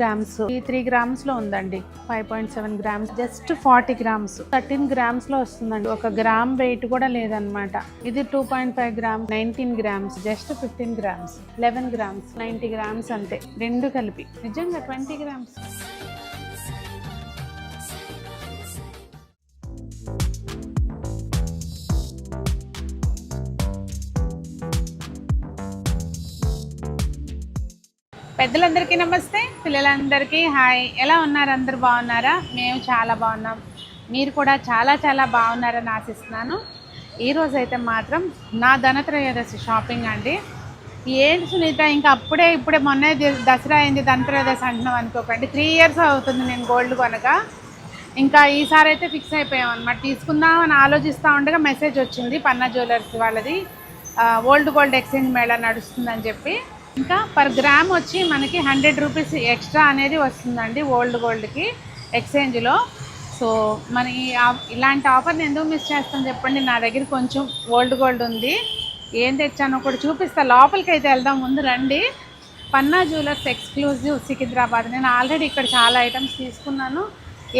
Grams ఈ three గ్రామ్స్లో ఉందండి. Five point seven grams just forty grams thirteen గ్రామ్స్లో వస్తుందండి. ఒక గ్రామ్ వెయిట్ కూడా లేదనమాట ఇది two point five gram nineteen grams just fifteen grams eleven grams ninety grams అంతే. రెండు కలిపి. నిజంగా ట్వంటీ గ్రామ్స్ పెద్దలందరికీ నమస్తే పిల్లలందరికీ హాయ్. ఎలా ఉన్నారు? అందరు బాగున్నారా? మేము చాలా బాగున్నాం. మీరు కూడా చాలా చాలా బాగున్నారని ఆశిస్తున్నాను. ఈరోజు అయితే మాత్రం నా ధనత్రయోదశి షాపింగ్ అండి. ఏంటి సునీత ఇంకా అప్పుడే ఇప్పుడే మొన్నే దసరా అయింది ధనత్రయోదశి అంటున్నాం అనుకోకండి. త్రీ ఇయర్స్ అవుతుంది నేను గోల్డ్ కొనక. ఇంకా ఈసారి అయితే ఫిక్స్ అయిపోయాం అనమాట తీసుకుందాం అని ఆలోచిస్తూ ఉండగా మెసేజ్ వచ్చింది పన్నా జ్యువెలర్స్ వాళ్ళది. ఓల్డ్ గోల్డ్ ఎక్స్చేంజ్ మేళా నడుస్తుందని చెప్పి. ఇంకా పర్ గ్రామ్ వచ్చి మనకి హండ్రెడ్ రూపీస్ ఎక్స్ట్రా అనేది వస్తుందండి ఓల్డ్ గోల్డ్కి ఎక్స్చేంజ్లో సో మన ఈ ఇలాంటి ఆఫర్ని ఎందుకు మిస్ చేస్తాను చెప్పండి? నా దగ్గర కొంచెం ఓల్డ్ గోల్డ్ ఉంది. ఏం తెచ్చానో కూడా చూపిస్తా. లోపలికి అయితే వెళ్దాం. ముందు రండి. Panna jewellers exclusive Secunderabad. నేను ఆల్రెడీ ఇక్కడ చాలా ఐటమ్స్ తీసుకున్నాను.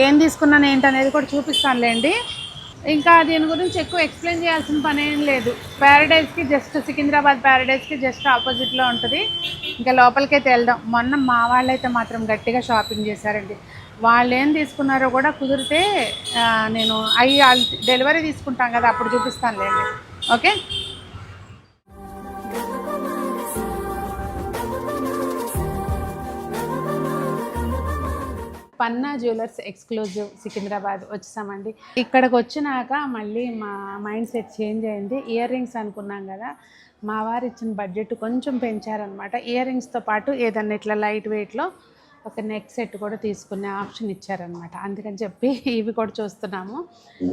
ఏం తీసుకున్నాను ఏంటనేది కూడా చూపిస్తానులేండి. ఇంకా దీని గురించి ఎక్కువ ఎక్స్ప్లెయిన్ చేయాల్సిన పని ఏం లేదు. ప్యారడైజ్కి జస్ట్ సికింద్రాబాద్ ప్యారడైజ్కి జస్ట్ ఆపోజిట్లో ఉంటుంది. ఇంకా లోపలికైతే వెళ్దాం. మొన్న మా వాళ్ళైతే మాత్రం గట్టిగా షాపింగ్ చేశారండి. వాళ్ళు ఏం తీసుకున్నారో కూడా కుదిరితే నేను అవి డెలివరీ తీసుకుంటాం కదా అప్పుడు చూపిస్తానులేండి. Okay Panna jewellers exclusive Secunderabad వచ్చేసామండి. ఇక్కడికి వచ్చినాక మళ్ళీ మా మైండ్ సెట్ చేంజ్ అయింది. ఇయర్ రింగ్స్ అనుకున్నాం కదా మా వారు ఇచ్చిన బడ్జెట్ కొంచెం పెంచారనమాట ఇయర్ రింగ్స్తో పాటు ఏదన్నా ఇట్లా లైట్ వెయిట్లో ఒక నెక్ సెట్ కూడా తీసుకునే ఆప్షన్ ఇచ్చారనమాట అందుకని చెప్పి ఇవి కూడా చూస్తున్నాము.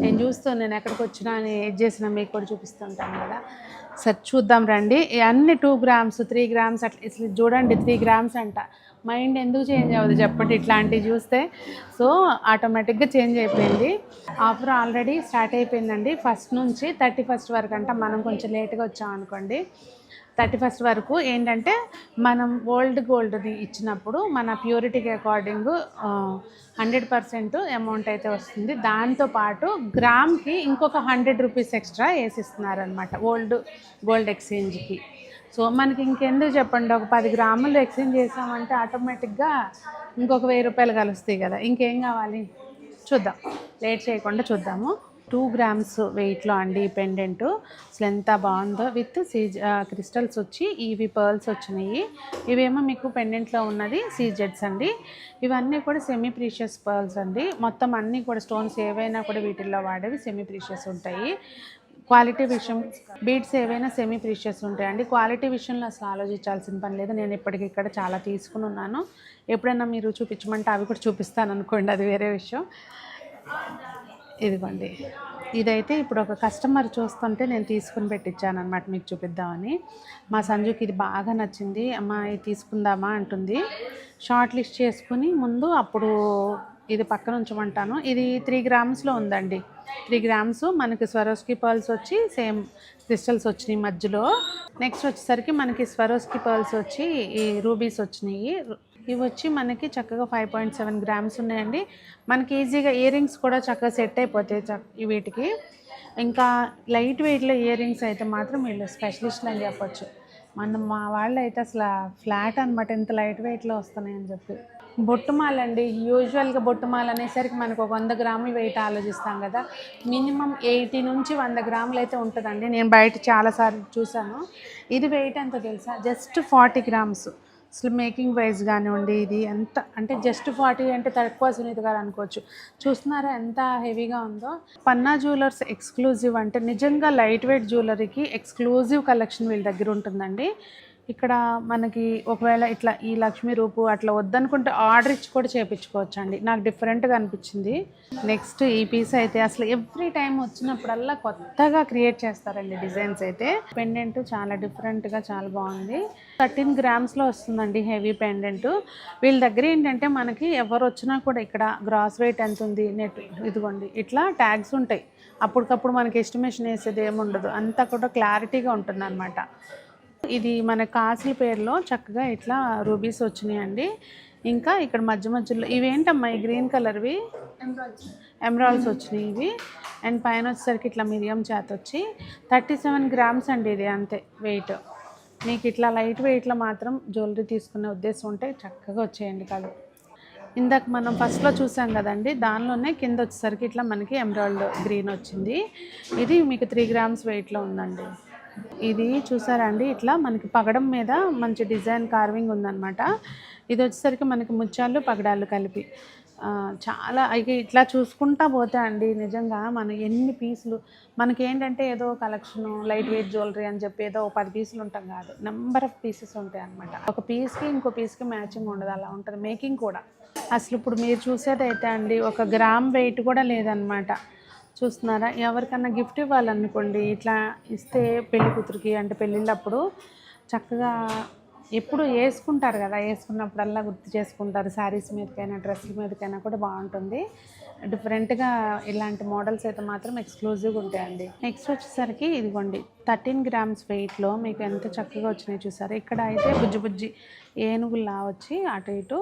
నేను చూస్తూ నేను ఎక్కడికి వచ్చినా అని ఏది చేసినా మీకు కూడా చూపిస్తుంటాను కదా. సరే చూద్దాం రండి. అన్ని టూ గ్రామ్స్ త్రీ గ్రామ్స్ అట్లా ఇట్లా చూడండి త్రీ గ్రామ్స్ అంట. మైండ్ ఎందుకు చేంజ్ అవ్వదు చెప్పండి ఇట్లాంటివి చూస్తే. సో ఆటోమేటిక్గా చేంజ్ అయిపోయింది. ఆఫర్ ఆల్రెడీ స్టార్ట్ అయిపోయిందండి. ఫస్ట్ నుంచి థర్టీ ఫస్ట్ వరకు అంట మనం కొంచెం లేట్గా వచ్చాం అనుకోండి. థర్టీ ఫస్ట్ వరకు ఏంటంటే మనం ఓల్డ్ గోల్డ్ని ఇచ్చినప్పుడు మన ప్యూరిటీకి అకార్డింగ్ హండ్రెడ్ పర్సెంట్ అమౌంట్ అయితే వస్తుంది. దాంతోపాటు గ్రామ్కి ఇంకొక హండ్రెడ్ రూపీస్ ఎక్స్ట్రా వేసిస్తున్నారనమాట ఓల్డ్ గోల్డ్ ఎక్స్చేంజ్కి. సో మనకి ఇంకెందుకు చెప్పండి? ఒక పది గ్రాములు ఎక్స్చేంజ్ చేసామంటే ఆటోమేటిక్గా ఇంకొక వెయ్యి రూపాయలు కలుస్తాయి కదా. ఇంకేం కావాలి? చూద్దాం. లేట్ చేయకుండా చూద్దాము. టూ గ్రామ్స్ వెయిట్లో అండి ఈ పెండెంట్. అసలు ఎంత బాగుందో. విత్ సీజ్ క్రిస్టల్స్ వచ్చి ఇవి పర్ల్స్ వచ్చినాయి. ఇవేమో మీకు పెండెంట్లో ఉన్నది సీజెడ్స్ అండి. ఇవన్నీ కూడా సెమీ ప్రీషియస్ పర్ల్స్ అండి. మొత్తం అన్నీ కూడా స్టోన్స్ ఏవైనా కూడా వీటిల్లో వాడేవి సెమీ ప్రీషియస్ ఉంటాయి. క్వాలిటీ విషయం బీట్స్ ఏవైనా సెమీ ప్రీషియస్ ఉంటాయండి. క్వాలిటీ విషయంలో అసలు ఆలోచించాల్సిన పని లేదు. నేను ఇప్పటికి ఇక్కడ చాలా తీసుకుని ఉన్నాను. ఎప్పుడైనా మీరు చూపించమంటే అవి కూడా చూపిస్తాను అనుకోండి అది వేరే విషయం. ఇదిగోండి. ఇదైతే ఇప్పుడు ఒక కస్టమర్ చూస్తుంటే నేను తీసుకుని పెట్టించాను అనమాట మీకు చూపిద్దామని. మా సంజుకి ఇది బాగా నచ్చింది. అమ్మ ఇది తీసుకుందామా అంటుంది. షార్ట్ లిస్ట్ చేసుకుని ముందు అప్పుడు ఇది పక్కన ఉంచమంటాను. ఇది త్రీ గ్రామ్స్లో ఉందండి. త్రీ గ్రామ్స్ మనకి స్వరోస్కి పర్ల్స్ వచ్చి సేమ్ క్రిస్టల్స్ వచ్చినాయి మధ్యలో. నెక్స్ట్ వచ్చేసరికి మనకి స్వరోస్కి పర్ల్స్ వచ్చి ఈ రూబీస్ వచ్చినాయి. ఇవి వచ్చి మనకి చక్కగా ఫైవ్ పాయింట్ సెవెన్ గ్రామ్స్ ఉన్నాయండి. మనకి ఈజీగా ఇయర్ రింగ్స్ కూడా చక్కగా సెట్ అయిపోతాయి వీటికి. ఇంకా లైట్ వెయిట్లో ఇయర్ రింగ్స్ అయితే మాత్రం వీళ్ళు స్పెషలిస్ట్లు అని చెప్పొచ్చు. మన మా వాళ్ళు అయితే అసలు ఫ్లాట్ అనమాట ఎంత లైట్ వెయిట్లో వస్తున్నాయని చెప్పి. బొట్టుమాల అండి యూజువల్గా బొట్టుమాల అనేసరికి మనకు ఒక వంద గ్రాములు వెయిట్ ఆలోచిస్తాం కదా. మినిమం ఎయిటీ నుంచి వంద గ్రాములు అయితే ఉంటుందండి. నేను బయట చాలాసార్లు చూసాను ఇది వెయిట్ ఎంత తెలుసా? Just forty grams. అసలు మేకింగ్ వైజ్ కానివ్వండి ఇది ఎంత అంటే జస్ట్ ఫార్టీ అంటే తక్కువ సునీత గారు అనుకోవచ్చు. చూస్తున్నారా ఎంత హెవీగా ఉందో? పన్నా జ్యువెలర్స్ ఎక్స్క్లూజివ్ అంటే నిజంగా లైట్ వెయిట్ జ్యువెలరీకి ఎక్స్క్లూజివ్ కలెక్షన్ వీళ్ళ దగ్గర ఉంటుందండి. ఇక్కడ మనకి ఒకవేళ ఇట్లా ఈ లక్ష్మీ రూపు అట్లా వద్దనుకుంటే ఆర్డర్ ఇచ్చి కూడా చేయించుకోవచ్చు అండి నాకు డిఫరెంట్గా అనిపించింది. నెక్స్ట్ ఈ పీస్ అయితే అసలు ఎవ్రీ టైం వచ్చినప్పుడల్లా కొత్తగా క్రియేట్ చేస్తారండి డిజైన్స్ అయితే. పెండెంట్ చాలా డిఫరెంట్గా చాలా బాగుంది. థర్టీన్ గ్రామ్స్లో వస్తుందండి హెవీ పెండెంట్ వీళ్ళ దగ్గర ఏంటంటే మనకి ఎవరు వచ్చినా కూడా ఇక్కడ గ్రాస్ వెయిట్ ఎంత ఉంది నెట్ ఇదిగోండి ఇట్లా ట్యాగ్స్ ఉంటాయి. అప్పటికప్పుడు మనకి ఎస్టిమేషన్ వేసేది ఏముండదు. అంతా కూడా క్లారిటీగా ఉంటుంది అనమాట ఇది మన కాసుల పేరులో చక్కగా ఇట్లా రూబీస్ వచ్చినాయండి. ఇంకా ఇక్కడ మధ్య మధ్యలో ఇవేంటమ్మా ఈ గ్రీన్ కలర్వి? ఎమరాల్స్ వచ్చినాయి ఇవి. అండ్ పైన వచ్చేసరికి ఇట్లా మిరియం చేత వచ్చి థర్టీ సెవెన్ గ్రామ్స్ అండి ఇది అంతే వెయిట్. మీకు ఇట్లా లైట్ వెయిట్లో మాత్రం జ్యువెలరీ తీసుకునే ఉద్దేశం ఉంటే చక్కగా వచ్చేయండి కాదు ఇందాక మనం ఫస్ట్లో చూసాం కదండి దానిలోనే కింద వచ్చేసరికి ఇట్లా మనకి ఎమరాల్డ్ గ్రీన్ వచ్చింది. ఇది మీకు త్రీ గ్రామ్స్ వెయిట్లో ఉందండి. ఇది చూసారండి ఇట్లా మనకి పగడం మీద మంచి డిజైన్ కార్వింగ్ ఉందన్నమాట. ఇది వచ్చేసరికి మనకి ముత్యాలు పగడాలు కలిపి. చాలా ఇక ఇట్లా చూసుకుంటా పోతే అండి నిజంగా మన ఎన్ని పీసులు మనకి ఏంటంటే ఏదో కలెక్షన్ లైట్ వెయిట్ జ్యువెలరీ అని చెప్పి ఏదో పది పీసులు ఉంటాం కాదు. నెంబర్ ఆఫ్ పీసెస్ ఉంటాయి అనమాట ఒక పీస్కి ఇంకో పీస్కి మ్యాచింగ్ ఉండదు అలా ఉంటుంది. మేకింగ్ కూడా. అసలు ఇప్పుడు మీరు చూసేది అయితే అండి ఒక గ్రామ్ వెయిట్ కూడా లేదనమాట చూస్తున్నారా? ఎవరికన్నా గిఫ్ట్ ఇవ్వాలనుకోండి ఇట్లా ఇస్తే పెళ్ళి కూతురికి అంటే పెళ్ళిళ్ళప్పుడు చక్కగా ఎప్పుడు వేసుకుంటారు కదా వేసుకున్నప్పుడల్లా గుర్తు చేసుకుంటారు. శారీస్ మీదకైనా డ్రెస్ల మీదకైనా కూడా బాగుంటుంది. డిఫరెంట్గా ఇలాంటి మోడల్స్ అయితే మాత్రం ఎక్స్క్లూజివ్గా ఉంటాయండి. నెక్స్ట్ వచ్చేసరికి ఇదిగోండి థర్టీన్ గ్రామ్స్ వెయిట్లో మీకు ఎంత చక్కగా వచ్చినాయి చూసారు? ఇక్కడ అయితే బుజ్జి బుజ్జి ఏనుగుల్లా వచ్చి అటు ఇటు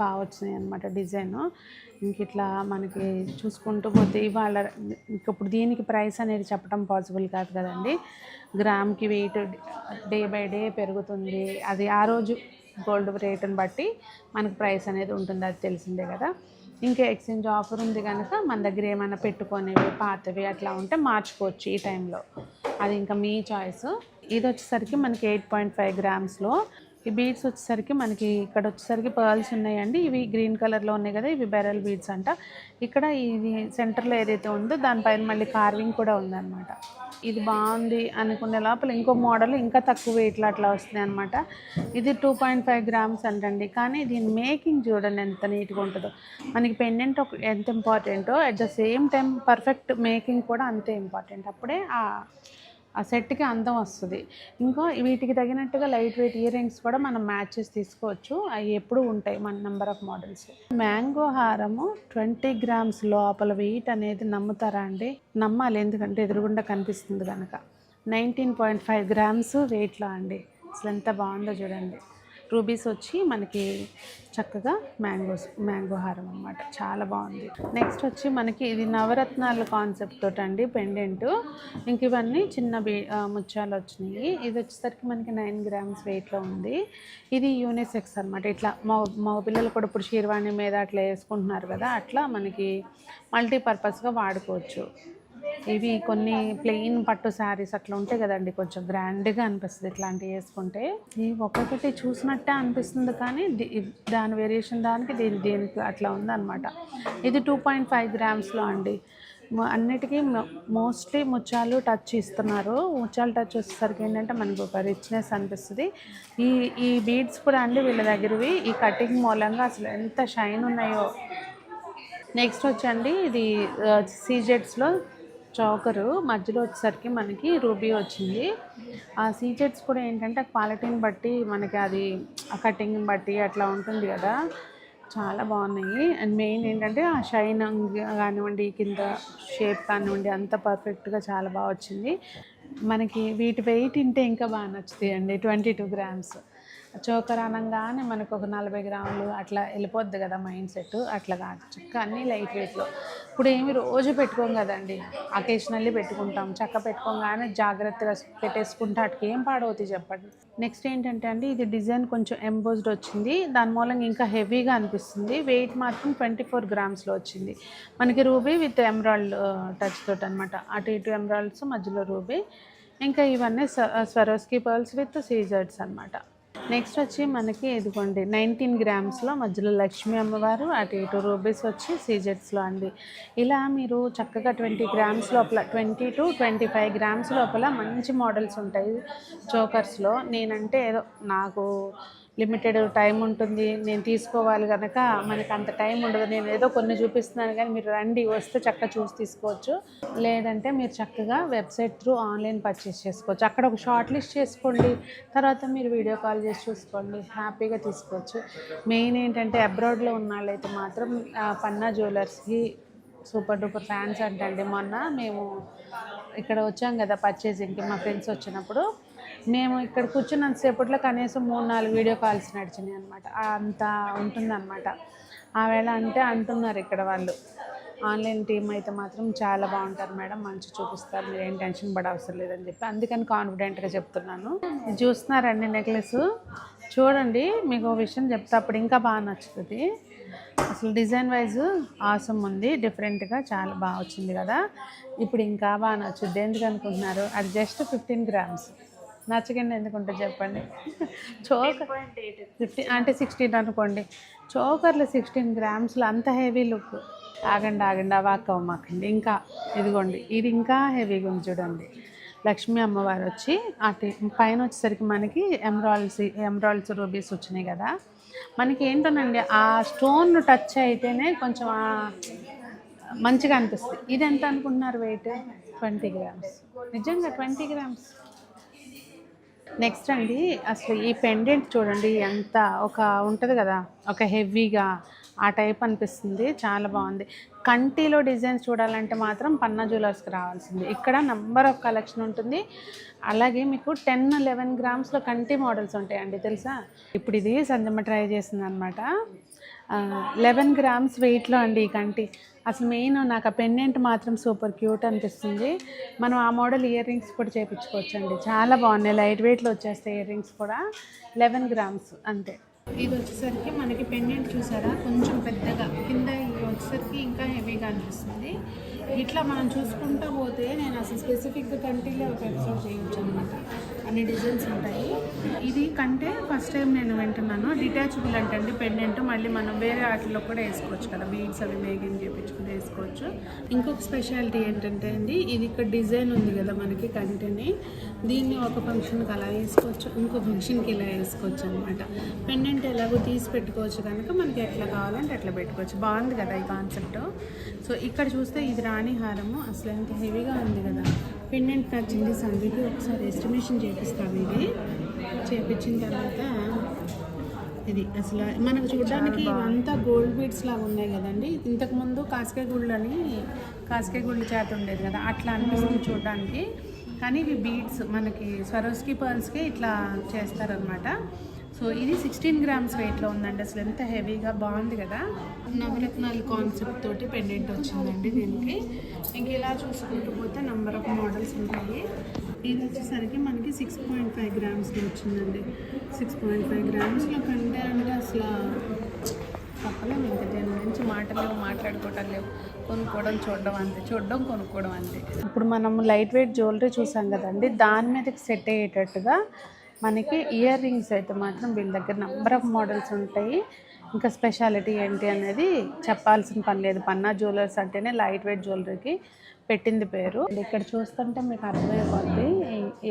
బాగా వచ్చినాయి అనమాట డిజైన్. ఇంక ఇట్లా మనకి చూసుకుంటూ పోతే ఇవాళ ఇంక ఇప్పుడు దీనికి ప్రైస్ అనేది చెప్పడం పాసిబుల్ కాదు కదండి. గ్రామ్కి వెయిట్ డే బై డే పెరుగుతుంది. అది ఆ రోజు గోల్డ్ రేటుని బట్టి మనకు ప్రైస్ అనేది ఉంటుంది అది తెలిసిందే కదా. ఇంకా ఎక్స్చేంజ్ ఆఫర్ ఉంది కనుక మన దగ్గర ఏమైనా పెట్టుకునేవి పాతవి అట్లా ఉంటే మార్చుకోవచ్చు ఈ టైంలో. అది ఇంకా మీ చాయిస్. ఇది వచ్చేసరికి మనకి ఎయిట్ పాయింట్ ఫైవ్ గ్రామ్స్లో ఈ బీడ్స్ వచ్చేసరికి మనకి ఇక్కడ వచ్చేసరికి పర్ల్స్ ఉన్నాయండి. ఇవి గ్రీన్ కలర్లో ఉన్నాయి కదా ఇవి బెరల్ బీడ్స్ అంట. ఇక్కడ ఇది సెంటర్లో ఏదైతే ఉందో దానిపైన మళ్ళీ కార్వింగ్ కూడా ఉందన్నమాట. ఇది బాగుంది అనుకునే లోపల ఇంకో మోడల్ ఇంకా తక్కువ వెయిట్లో అట్లా వస్తుంది అనమాట ఇది టూ పాయింట్ ఫైవ్ గ్రామ్స్ అంటండి. కానీ దీని మేకింగ్ చూడండి ఎంత నీట్గా ఉంటుందో. మనకి పెండెంట్ ఒక ఎంత ఇంపార్టెంటో at the same time perfect making కూడా అంతే ఇంపార్టెంట్ అప్పుడే ఆ సెట్కి అందం వస్తుంది. ఇంకా వీటికి తగినట్టుగా లైట్ వెయిట్ ఇయర్ రింగ్స్ కూడా మనం మ్యాచెస్ తీసుకోవచ్చు. అవి ఎప్పుడు ఉంటాయి మన నెంబర్ ఆఫ్ మోడల్స్. మ్యాంగో హారము ట్వంటీ గ్రామ్స్ లోపల వెయిట్ అనేది నమ్ముతారా అండి? నమ్మాలి. ఎందుకంటే ఎదురుగుండా కనిపిస్తుంది కనుక నైన్టీన్ పాయింట్ ఫైవ్ గ్రామ్స్ వెయిట్లో అండి. అసలు ఎంత బాగుందో చూడండి. రూబీస్ వచ్చి మనకి చక్కగా మ్యాంగోస్ మ్యాంగో హారం అనమాట చాలా బాగుంది. నెక్స్ట్ వచ్చి మనకి ఇది నవరత్నాల కాన్సెప్ట్ తోటి అండి పెండెంట్ ఇంక ఇవన్నీ చిన్న బీ ముత్యాలు వచ్చినాయి. ఇది వచ్చేసరికి మనకి నైన్ గ్రామ్స్ వెయిట్లో ఉంది. ఇది యూనిసెక్స్ అనమాట ఇట్లా మా మా పిల్లలు కూడా ఇప్పుడు షీర్వాణి మీద అట్లా వేసుకుంటున్నారు కదా అట్లా మనకి మల్టీపర్పస్గా వాడుకోవచ్చు. ఇవి కొన్ని ప్లెయిన్ పట్టు శారీస్ అట్లా ఉంటాయి కదండి కొంచెం గ్రాండ్గా అనిపిస్తుంది ఇట్లాంటివి వేసుకుంటే. ఇవి ఒక్కొక్కటి చూసినట్టే అనిపిస్తుంది కానీ దాని వేరియేషన్ దానికి దీని దీనికి అట్లా ఉందన్నమాట. ఇది టూ పాయింట్ ఫైవ్ గ్రామ్స్లో అండి. అన్నిటికీ మోస్ట్లీ ముత్యాలు టచ్ ఇస్తున్నారు. ముత్యాలు టచ్ వచ్చేసరికి ఏంటంటే మనకు ఒక రిచ్నెస్ అనిపిస్తుంది. ఈ ఈ బీడ్స్ కూడా అండి వీళ్ళ దగ్గరవి. ఈ కటింగ్ మూలంగా అసలు ఎంత షైన్ ఉన్నాయో. నెక్స్ట్ వచ్చండి ఇది సీజెట్స్లో చౌకరు మధ్యలో వచ్చేసరికి మనకి రూబీ వచ్చింది. ఆ సీచెట్స్ కూడా ఏంటంటే క్వాలిటీని బట్టి మనకి అది ఆ కటింగ్ని బట్టి అట్లా ఉంటుంది కదా. చాలా బాగున్నాయి. అండ్ మెయిన్ ఏంటంటే ఆ షైన్ కానివ్వండి కింద షేప్ కానివ్వండి అంత పర్ఫెక్ట్గా చాలా బాగా వచ్చింది. మనకి వీటి వెయిట్ ఇంటే ఇంకా బాగా నచ్చుతాయి అండి ట్వంటీ టూ గ్రామ్స్. చోకర్ అనగానే మనకు ఒక నలభై గ్రాములు అట్లా వెళ్ళిపోద్ది కదా మైండ్ సెట్ అట్లా కాదు. చక్క అన్నీ లైట్ వెయిట్లో ఇప్పుడు ఏమి రోజు పెట్టుకోం కదండి. అకేషనల్లీ పెట్టుకుంటాం. చక్క పెట్టుకోగానే జాగ్రత్తగా పెట్టేసుకుంటే అటుకి ఏం పాడవుతాయి చెప్పండి. నెక్స్ట్ ఏంటంటే అండి ఇది డిజైన్ కొంచెం ఎంబోజ్డ్ వచ్చింది. దాని మూలంగా ఇంకా హెవీగా అనిపిస్తుంది. వెయిట్ మాత్రం ట్వంటీ ఫోర్ గ్రామ్స్లో వచ్చింది. మనకి రూబీ విత్ ఎమరాల్డ్ టచ్ తోటి అనమాట అటు ఇటు ఎమరాల్డ్స్ మధ్యలో రూబీ. ఇంకా ఇవన్నీ స్వరోస్కి పర్ల్స్ విత్ సీజర్డ్స్ అనమాట నెక్స్ట్ వచ్చి మనకి ఇదిగోండి నైన్టీన్ గ్రామ్స్లో మధ్యలో లక్ష్మీ అమ్మవారు అటు ఇటు రూపీస్ వచ్చి సీజెట్స్లో అండి. ఇలా మీరు చక్కగా ట్వంటీ గ్రామ్స్ లోపల twenty two twenty five grams లోపల మంచి మోడల్స్ ఉంటాయి చోకర్స్లో. నేనంటే ఏదో నాకు లిమిటెడ్ టైం ఉంటుంది నేను తీసుకోవాలి కనుక మనకి అంత టైం ఉండదు. నేను ఏదో కొన్ని చూపిస్తున్నాను కానీ మీరు రండి వస్తే చక్కగా చూసి తీసుకోవచ్చు. లేదంటే మీరు చక్కగా వెబ్సైట్ త్రూ ఆన్లైన్ పర్చేస్ చేసుకోవచ్చు. అక్కడ ఒక షార్ట్ లిస్ట్ చేసుకోండి తర్వాత మీరు వీడియో కాల్ చేసి చూసుకోండి హ్యాపీగా తీసుకోవచ్చు. మెయిన్ ఏంటంటే అబ్రాడ్లో ఉన్న వాళ్ళైతే మాత్రం పన్నా జ్యువెలర్స్కి సూపర్ డూపర్ ఫ్యాన్స్ అంటండి. మొన్న మేము ఇక్కడ వచ్చాం కదా పర్చేసింగ్కి మా ఫ్రెండ్స్ వచ్చినప్పుడు మేము ఇక్కడ కూర్చున్నంతసేపట్లో కనీసం మూడు నాలుగు వీడియో కాల్స్ నడిచినాయి అనమాట అంత ఉంటుందన్నమాట. ఆవేళ అంటే అంటున్నారు ఇక్కడ వాళ్ళు. ఆన్లైన్ టీం అయితే మాత్రం చాలా బాగుంటారు మేడం. మంచి చూపిస్తారు. మీరు ఏం టెన్షన్ పడ అవసరం లేదని చెప్పి అందుకని కాన్ఫిడెంట్గా చెప్తున్నాను. చూస్తున్నారండి నెక్లెస్? చూడండి మీకు విషయం చెప్తే. అప్పుడు ఇంకా బాగా నచ్చుతుంది. అసలు డిజైన్ వైజ్ ఆసం ఉంది. డిఫరెంట్గా చాలా బాగా వచ్చింది కదా. ఇప్పుడు ఇంకా బాగా నచ్చుద్ది. ఎందుకు అనుకుంటున్నారు? అది జస్ట్ ఫిఫ్టీన్ గ్రామ్స్. నచ్చకండి ఎందుకుంటే చెప్పండి? చోకర్ ఫిఫ్టీన్ అంటే సిక్స్టీన్ అనుకోండి. చోకర్లు సిక్స్టీన్ గ్రామ్స్లో అంత హెవీ లుక్ ఆగండి ఆగండి అవాక్ అవ్వమాకండి ఇంకా ఇదిగోండి ఇది ఇంకా హెవీగా ఉంది చూడండి. లక్ష్మీ అమ్మవారు వచ్చి అటు పైన వచ్చేసరికి మనకి ఎమరాల్స్ ఎమరాల్స్ రూబీస్ వచ్చినాయి కదా. మనకి ఏంటోనండి ఆ స్టోన్ టచ్ అయితేనే కొంచెం మంచిగా అనిపిస్తుంది. ఇది ఎంత అనుకుంటున్నారు వెయిట్ ట్వంటీ గ్రామ్స్ నిజంగా ట్వంటీ గ్రామ్స్ నెక్స్ట్ అండి అసలు ఈ పెండెంట్ చూడండి ఎంత ఒక ఉంటుంది కదా ఒక హెవీగా ఆ టైప్ అనిపిస్తుంది చాలా బాగుంది. కంటిలో డిజైన్స్ చూడాలంటే మాత్రం పన్నా జ్యువెలర్స్కి రావాల్సింది. ఇక్కడ నంబర్ ఆఫ్ కలెక్షన్ ఉంటుంది. అలాగే మీకు టెన్ లెవెన్ గ్రామ్స్లో కంటి మోడల్స్ ఉంటాయండి తెలుసా? ఇప్పుడు ఇది సంజమ్మ ట్రై చేసింది అనమాట లెవెన్ గ్రామ్స్ వెయిట్లో అండి ఈ కంటి. అసలు మెయిన్ నాకు ఆ పెండెంట్ మాత్రం సూపర్ క్యూట్ అనిపిస్తుంది. మనం ఆ మోడల్ ఇయర్ రింగ్స్ కూడా చేయించుకోవచ్చు అండి చాలా బాగున్నాయి. లైట్ వెయిట్లో వచ్చేస్తాయి ఇయర్ రింగ్స్ కూడా. లెవెన్ గ్రామ్స్ అంతే. ఇది వచ్చేసరికి మనకి పెండెంట్ చూసారా? కొంచెం పెద్దగా. కింద ఇది వచ్చేసరికి ఇంకా హెవీగా అనిపిస్తుంది. ఇట్లా మనం చూసుకుంటూ పోతే నేను అసలు స్పెసిఫిక్గా కంటిలో ఒక ఎపిసోడ్ చేయొచ్చు అనమాట అన్ని డిజైన్స్ ఉంటాయి. ఇది కంటే ఫస్ట్ టైం నేను వింటున్నాను. డిటాచబుల్ అంటే పెండెంట్ మళ్ళీ మనం వేరే వాటిలో కూడా వేసుకోవచ్చు కదా. బీడ్స్ అవి మేకింగ్ చేయించుకుంటే వేసుకోవచ్చు. ఇంకొక స్పెషాలిటీ ఏంటంటే అండి ఇది ఇక్కడ డిజైన్ ఉంది కదా మనకి కంటెని. దీన్ని ఒక ఫంక్షన్కి అలా వేసుకోవచ్చు. ఇంకో ఫంక్షన్కి ఇలా వేసుకోవచ్చు అనమాట. పెండెంట్ ఎలాగో తీసి పెట్టుకోవచ్చు కనుక మనకి ఎట్లా కావాలంటే అట్లా పెట్టుకోవచ్చు. బాగుంది కదా ఈ కాన్సెప్ట్ సో ఇక్కడ చూస్తే ఇది రాణి హారము. అసలు ఎంత హెవీగా ఉంది కదా. పెండెంట్ నచ్చింది సంజుకి ఒకసారి ఎస్టిమేషన్ చేపిస్తాం ఇది. చేపించిన తర్వాత ఇది అసలు మనకు చూడడానికి ఇవంతా గోల్డ్ బీడ్స్ లాగా ఉన్నాయి కదండి. ఇంతకుముందు కాస్కే గుళ్ళు అని కాస్కే గుళ్ళు చేత ఉండేది కదా. అట్లా అనిపిస్తుంది చూడడానికి. కానీ ఇవి బీడ్స్ మనకి స్వరోస్కి పర్ల్స్కి ఇట్లా చేస్తారనమాట సో ఇది సిక్స్టీన్ గ్రామ్స్ వెయిట్లో ఉందండి. అసలు ఎంత హెవీగా బాగుంది కదా. నవరత్నాలు కాన్సెప్ట్ తోటి పెండెంట్ వచ్చిందండి దీనికి. ఇంక ఇలా చూసుకుంటూ పోతే నెంబర్ ఆఫ్ మోడల్స్ ఉంటాయి. ఇది వచ్చేసరికి మనకి సిక్స్ పాయింట్ ఫైవ్ గ్రామ్స్లో వచ్చిందండి. సిక్స్ పాయింట్ ఫైవ్ గ్రామ్స్లో కంటే అంటే అసలు చెప్పలేము ఇంకా దీని గురించి మాటలు లేవు మాట్లాడుకోవటం లేవు. కొనుక్కోవడం చూడడం అంతే. చూడడం కొనుక్కోవడం అంతే. ఇప్పుడు మనం లైట్ వెయిట్ జ్యువెలరీ చూసాం కదండి. దాని మీదకి సెట్ అయ్యేటట్టుగా మనకి ఇయర్ రింగ్స్ అయితే మాత్రం వీళ్ళ దగ్గర నెంబర్ ఆఫ్ మోడల్స్ ఉంటాయి. ఇంకా స్పెషాలిటీ ఏంటి అనేది చెప్పాల్సిన పని లేదు. పన్నా జ్యువెలర్స్ అంటేనే లైట్ వెయిట్ జ్యువెలరీకి పెట్టింది పేరు. ఇక్కడ చూస్తుంటే మీకు అర్థమైపోద్ది.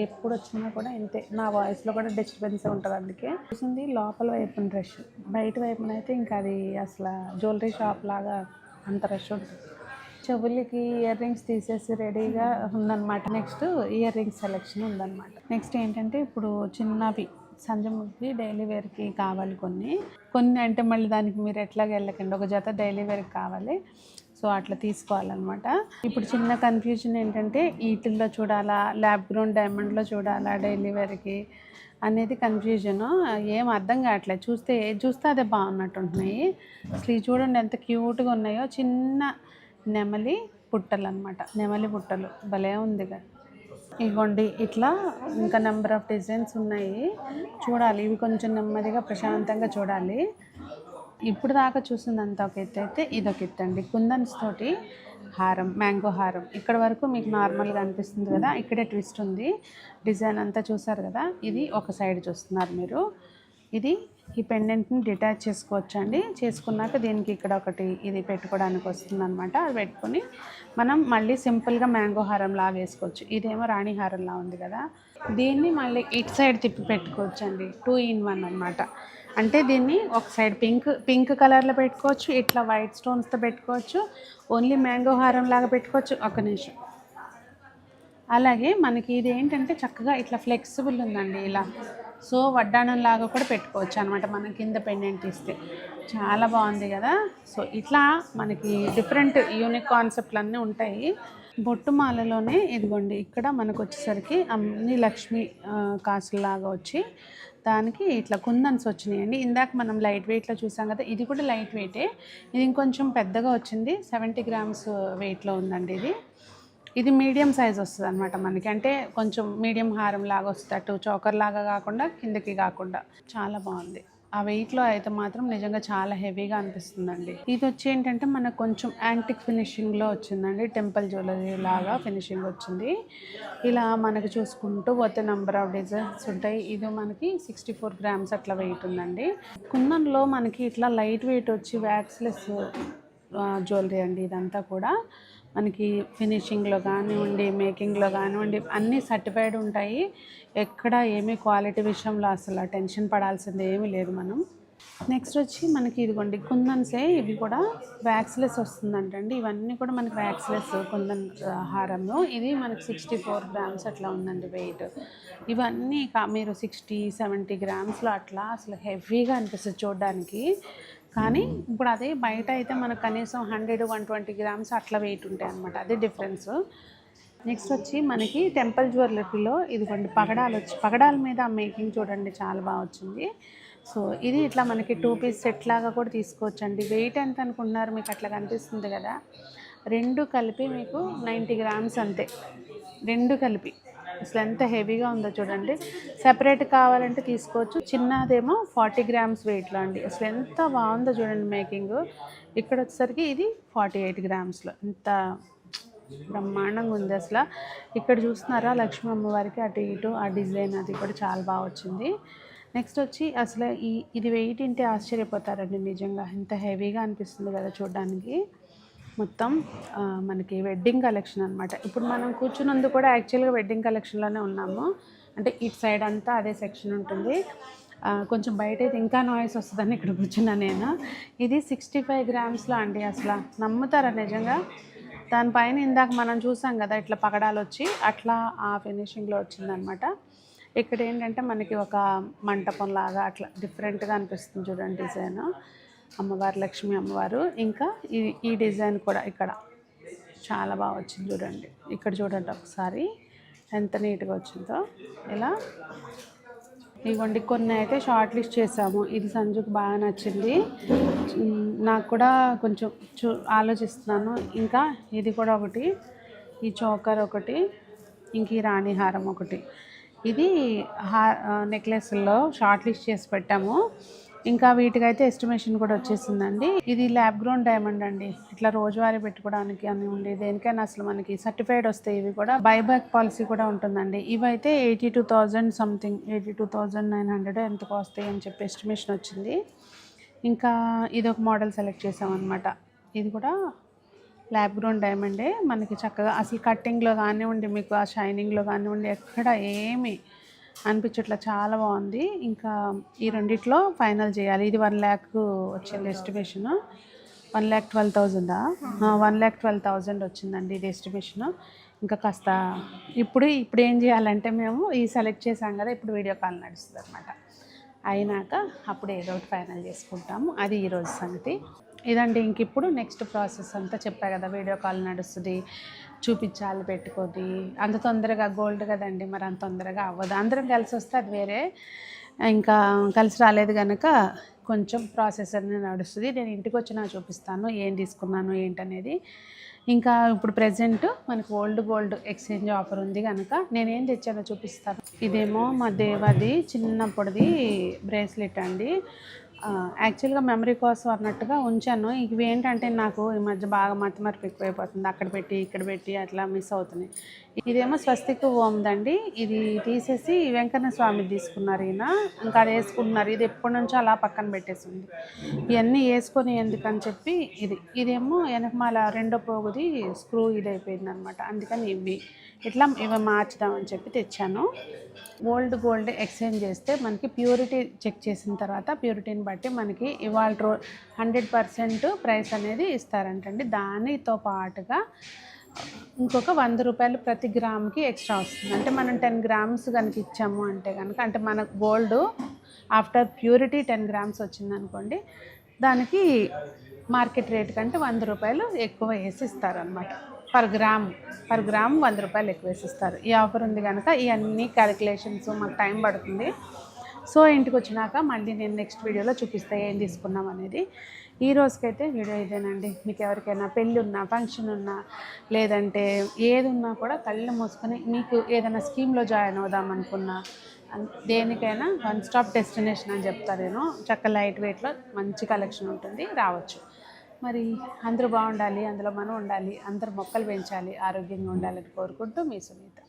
ఎప్పుడు వచ్చినా కూడా ఇంతే. నా వాయిస్లో కూడా డిస్టర్బెన్స్ ఉంటుంది అందుకే. చూసింది లోపల వైపున రష్ బయట వైపున అయితే ఇంకా అది అసలు జ్యువెలరీ షాప్ లాగా అంత రష్ ఉంటుంది. చెవులకి ఇయర్ రింగ్స్ తీసేసి రెడీగా ఉందన్నమాట. నెక్స్ట్ ఇయర్ రింగ్స్ సెలెక్షన్ ఉందన్నమాట. నెక్స్ట్ ఏంటంటే ఇప్పుడు చిన్నవి సంజముకి డైలీ వేర్కి కావాలి కొన్ని. కొన్ని అంటే మళ్ళీ దానికి మీరు ఎట్లాగ వెళ్ళకండి ఒక జత డైలీ వేర్కి కావాలి. సో అట్లా తీసుకోవాలన్నమాట. ఇప్పుడు చిన్న కన్ఫ్యూజన్ ఏంటంటే వీటిల్లో చూడాలా ల్యాబ్ గ్రౌండ్ డైమండ్లో చూడాలా డైలీ వేర్కి అనేది కన్ఫ్యూజన్. ఏం అర్థం కావట్లేదు. చూస్తే ఏది చూస్తే అదే బాగున్నట్టు ఉంటున్నాయి అసలు చూడండి ఎంత క్యూట్గా ఉన్నాయో. చిన్న నెమలి పుట్టలు అనమాట నెమలి పుట్టలు. భలే ఉంది కదా. ఇగోండి ఇట్లా ఇంకా నెంబర్ ఆఫ్ డిజైన్స్ ఉన్నాయి. చూడాలి ఇవి కొంచెం నెమ్మదిగా ప్రశాంతంగా చూడాలి. ఇప్పుడు దాకా చూసిందంతా ఒక ఎత్తు అయితే ఇదొక ఎత్తు అండి. కుందన్స్ తోటి హారం మ్యాంగో హారం. ఇక్కడ వరకు మీకు నార్మల్గా అనిపిస్తుంది కదా. ఇక్కడే ట్విస్ట్ ఉంది. డిజైన్ అంతా చూసారు కదా? ఇది ఒక సైడ్ చూస్తున్నారు మీరు. ఇది ఈ పెండెంట్ని డిటాచ్ చేసుకోవచ్చు అండి చేసుకున్నాక దీనికి ఇక్కడ ఒకటి ఇది పెట్టుకోవడానికి వస్తుంది అనమాట అది పెట్టుకొని మనం మళ్ళీ సింపుల్గా మ్యాంగో హారం లాగా వేసుకోవచ్చు. ఇదేమో రాణి హారంలా ఉంది కదా. దీన్ని మళ్ళీ ఇటు సైడ్ తిప్పి పెట్టుకోవచ్చు అండి టూ ఇన్ వన్ అనమాట అంటే దీన్ని ఒక సైడ్ పింక్ పింక్ కలర్లో పెట్టుకోవచ్చు ఇట్లా వైట్ స్టోన్స్తో పెట్టుకోవచ్చు ఓన్లీ మ్యాంగో హారం లాగా పెట్టుకోవచ్చు. ఒక నిమిషం. అలాగే మనకి ఇది ఏంటంటే చక్కగా ఇట్లా ఫ్లెక్సిబుల్ ఉందండి ఇలా. సో వడ్డాణం లాగా కూడా పెట్టుకోవచ్చు అనమాట మనం కింద పెండెంట్ ఇస్తే. చాలా బాగుంది కదా? సో ఇట్లా మనకి డిఫరెంట్ యూనిక్ కాన్సెప్ట్లు అన్నీ ఉంటాయి. బొట్టుమాలలోనే ఇదిగోండి ఇక్కడ మనకు వచ్చేసరికి అన్ని లక్ష్మి కాసులాగా వచ్చి దానికి ఇట్లా కుందన్స్ వచ్చినాయండి. ఇందాక మనం లైట్ వెయిట్లో చూసాం కదా ఇది కూడా లైట్ వెయిటే ఇది ఇంకొంచెం పెద్దగా వచ్చింది సెవెంటీ గ్రామ్స్ వెయిట్లో ఉందండి ఇది. ఇది మీడియం సైజ్ వస్తుంది అనమాట మనకి. అంటే కొంచెం మీడియం హారం లాగా వస్తుంది అటు చోకర్ లాగా కాకుండా కిందకి కాకుండా. చాలా బాగుంది. ఆ వెయిట్లో అయితే మాత్రం నిజంగా చాలా హెవీగా అనిపిస్తుందండి. ఇది వచ్చి ఏంటంటే మనకు కొంచెం యాంటిక్ ఫినిషింగ్లో వచ్చిందండి. టెంపుల్ జ్యువెలరీ లాగా ఫినిషింగ్ వచ్చింది. ఇలా మనకు చూసుకుంటూ పోతే నెంబర్ ఆఫ్ డిజైన్స్ ఉంటాయి. ఇది మనకి సిక్స్టీ ఫోర్ గ్రామ్స్ అట్లా వెయిట్ ఉందండి. కుందన్లో మనకి ఇట్లా లైట్ వెయిట్ వచ్చి వ్యాక్స్లెస్ జ్యువెలరీ అండి ఇదంతా కూడా. మనకి ఫినిషింగ్లో కానివ్వండి మేకింగ్లో కానివ్వండి అన్నీ సర్టిఫైడ్ ఉంటాయి. ఎక్కడ ఏమీ క్వాలిటీ విషయంలో అసలు టెన్షన్ పడాల్సింది ఏమీ లేదు మనం. నెక్స్ట్ వచ్చి మనకి ఇదిగోండి కుందన్సే ఇవి కూడా వ్యాక్స్లెస్ వస్తుందంటండి. ఇవన్నీ కూడా మనకి వ్యాక్స్లెస్ కుందన్ ఆ, హారము ఇది మనకి సిక్స్టీ ఫోర్ గ్రామ్స్ అట్లా ఉందండి వెయిట్. ఇవన్నీ కా- మీరు సిక్స్టీ సెవెంటీ గ్రామ్స్లో అట్లా అసలు హెవీగా అనిపిస్తుంది చూడడానికి. కానీ ఇప్పుడు అదే బయట అయితే మనకు కనీసం హండ్రెడ్ వన్ ట్వంటీ గ్రామ్స్ అట్లా వెయిట్ ఉంటాయి అనమాట అదే డిఫరెన్స్ నెక్స్ట్ వచ్చి మనకి టెంపుల్ జ్యువెలరీలో ఇదిగోండి పగడాలు వచ్చి పగడాల మీద ఆ మేకింగ్ చూడండి చాలా బాగా వచ్చింది. సో ఇది ఇట్లా మనకి టూ పీస్ సెట్ లాగా కూడా తీసుకోవచ్చు అండి వెయిట్ ఎంత అనుకుంటున్నారు మీకు అట్లా కనిపిస్తుంది కదా? రెండు కలిపి మీకు నైంటీ గ్రామ్స్ అంతే. రెండు కలిపి. అసలు ఎంత హెవీగా ఉందో చూడండి. సెపరేట్ కావాలంటే తీసుకోవచ్చు. చిన్నదేమో ఫార్టీ గ్రామ్స్ వెయిట్లో అండి. అసలు ఎంత బాగుందో చూడండి మేకింగ్. ఇక్కడ వచ్చేసరికి ఇది ఫార్టీ ఎయిట్ గ్రామ్స్లో. ఎంత బ్రహ్మాండంగా ఉంది అసలు. ఇక్కడ చూస్తున్నారా లక్ష్మీ అమ్మవారికి అటు ఇటు ఆ డిజైన్ అది కూడా చాలా బాగా వచ్చింది. నెక్స్ట్ వచ్చి అసలు ఈ ఇది వెయిట్ ఇంటే ఆశ్చర్యపోతారండి నిజంగా. ఎంత హెవీగా అనిపిస్తుంది కదా చూడడానికి. మొత్తం మనకి వెడ్డింగ్ కలెక్షన్ అనమాట ఇప్పుడు మనం కూర్చున్నందుకు కూడా యాక్చువల్గా వెడ్డింగ్ కలెక్షన్లోనే ఉన్నాము. అంటే ఇటు సైడ్ అంతా అదే సెక్షన్ ఉంటుంది. కొంచెం బయట అయితే ఇంకా నాయిస్ వస్తుందని ఇక్కడ కూర్చున్నా నేను. ఇది సిక్స్టీ ఫైవ్ గ్రామ్స్లో అండి అసలు. నమ్ముతారా నిజంగా? దానిపైన ఇందాక మనం చూసాం కదా ఇట్లా పగడాలు వచ్చి అట్లా ఆ ఫినిషింగ్లో వచ్చిందనమాట ఇక్కడ ఏంటంటే మనకి ఒక మంటపం లాగా అట్లా డిఫరెంట్గా అనిపిస్తుంది చూడండి డిజైన్ అమ్మవారు లక్ష్మీ అమ్మవారు. ఇంకా ఈ ఈ డిజైన్ కూడా ఇక్కడ చాలా బాగా వచ్చింది చూడండి. ఇక్కడ చూడండి ఒకసారి ఎంత నీట్గా వచ్చిందో. ఇలా ఇవ్వండి కొన్ని అయితే షార్ట్ లిస్ట్ చేసాము. ఇది సంజుకు బాగా నచ్చింది. నాకు కూడా కొంచెం చూ ఆలోచిస్తున్నాను. ఇంకా ఇది కూడా ఒకటి ఈ చోకర్ ఒకటి ఇంక ఈ రాణిహారం ఒకటి. ఇది హా నెక్లెస్లో షార్ట్ లిస్ట్ చేసి పెట్టాము. ఇంకా వీటికైతే ఎస్టిమేషన్ కూడా వచ్చేసిందండి. ఇది ల్యాబ్ గ్రౌండ్ డైమండ్ అండి. ఇట్లా రోజువారీ పెట్టుకోవడానికి అని ఉండి దేనికైనా అసలు మనకి సర్టిఫైడ్ వస్తాయి ఇవి కూడా బైబ్యాక్ పాలసీ కూడా ఉంటుందండి. ఇవైతే eighty two thousand something eighty two thousand nine hundred ఎంతకు వస్తాయి అని చెప్పి ఎస్టిమేషన్ వచ్చింది. ఇంకా ఇది ఒక మోడల్ సెలెక్ట్ చేసామన్నమాట. ఇది కూడా ల్యాబ్ గ్రౌండ్ డైమండే మనకి చక్కగా అసలు కట్టింగ్లో కానివ్వండి మీకు ఆ షైనింగ్లో కానివ్వండి ఎక్కడ ఏమి అనిపించట్లా చాలా బాగుంది. ఇంకా ఈ రెండిట్లో ఫైనల్ చేయాలి. ఇది వన్ ల్యాక్ వచ్చింది ఎస్టిమేషన్. వన్ ల్యాక్ ట్వెల్వ్ థౌజండా? వన్ ల్యాక్ ట్వెల్వ్ థౌజండ్ వచ్చిందండి ఇది ఎస్టిమేషన్. ఇంకా కాస్త ఇప్పుడు ఇప్పుడు ఏం చేయాలంటే మేము ఈ సెలెక్ట్ చేసాం కదా ఇప్పుడు వీడియో కాల్ నడుస్తుంది అనమాట అయినాక అప్పుడు ఏదో ఒకటి ఫైనల్ చేసుకుంటాము. అది ఈరోజు సంగతి. ఇదండి ఇంక ఇప్పుడు నెక్స్ట్ ప్రాసెస్ అంతా చెప్పా కదా వీడియో కాల్ నడుస్తుంది చూపించాలి పెట్టుకొని అంత తొందరగా గోల్డ్ కదండి మరి అంత తొందరగా అవ్వదు. అందరం కలిసి వస్తే అది వేరే. ఇంకా కలిసి రాలేదు కనుక కొంచెం ప్రాసెస్ అనేది నడుస్తుంది. నేను ఇంటికి వచ్చినా చూపిస్తాను ఏం తీసుకున్నాను ఏంటనేది. ఇంకా ఇప్పుడు ప్రజెంట్ మనకు ఓల్డ్ గోల్డ్ ఎక్స్చేంజ్ ఆఫర్ ఉంది కనుక నేనేం తెచ్చానో చూపిస్తాను. ఇదేమో మా దేవది చిన్నప్పటిది బ్రేస్లెట్ అండి. యాక్చువల్గా మెమరీ కోసం అన్నట్టుగా ఉంచాను. ఇవి ఏంటంటే నాకు ఈ మధ్య బాగా మతి మరపు ఎక్కువైపోతుంది. అక్కడ పెట్టి ఇక్కడ పెట్టి అట్లా మిస్ అవుతున్నాయి. ఇదేమో స్వస్తిక ఓమ్దండి. ఇది తీసేసి వెంకన్న స్వామి తీసుకున్నారు ఈయన. ఇంకా అది వేసుకుంటున్నారు. ఇది ఎప్పటి నుంచో అలా పక్కన పెట్టేసింది. ఇవన్నీ వేసుకొని ఎందుకని చెప్పి ఇది ఇదేమో వెనకమాల రెండో పోగుది స్క్రూ ఇదైపోయింది అయిపోయింది అనమాట అందుకని ఇవి ఇట్లా ఇవి మార్చుదామని చెప్పి తెచ్చాను. ఓల్డ్ గోల్డ్ ఎక్స్చేంజ్ చేస్తే మనకి ప్యూరిటీ చెక్ చేసిన తర్వాత ప్యూరిటీని బట్టి మనకి ఇవాళ రో హండ్రెడ్ పర్సెంట్ ప్రైస్ అనేది ఇస్తారంటండి. దానితో పాటుగా ఇంకొక వంద రూపాయలు ప్రతి గ్రామ్కి ఎక్స్ట్రా వస్తుంది. అంటే మనం టెన్ గ్రామ్స్ కనుక ఇచ్చాము అంటే కనుక అంటే మనకు gold after purity ten grams వచ్చింది అనుకోండి దానికి మార్కెట్ రేట్ కంటే వంద రూపాయలు ఎక్కువ వేసి ఇస్తారనమాట పర్ గ్రామ్ పర్ గ్రామ్ వంద రూపాయలు ఎక్కువ వేసి ఇస్తారు ఈ ఆఫర్ ఉంది కనుక ఇవన్నీ క్యాలిక్యులేషన్స్ మాకు టైం పడుతుంది. సో ఇంటికి వచ్చినాక మళ్ళీ నేను నెక్స్ట్ వీడియోలో చూపిస్తే ఏం తీసుకున్నాం అనేది ఈ రోజుకైతే వీడియో ఇదేనండి. మీకు ఎవరికైనా పెళ్ళి ఉన్నా ఫంక్షన్ ఉన్నా లేదంటే ఏది ఉన్నా కూడా కళ్ళు మూసుకొని మీకు ఏదైనా స్కీమ్లో జాయిన్ అవుదాం అనుకున్నా దేనికైనా వన్ స్టాప్ డెస్టినేషన్ అని చెప్తాను నేను. చక్క లైట్ వెయిట్లో మంచి కలెక్షన్ ఉంటుంది రావచ్చు. మరి అందరూ బాగుండాలి అందులో మనం ఉండాలి అందరూ మొక్కలు పెంచాలి ఆరోగ్యంగా ఉండాలని కోరుకుంటూ మీ సునీత.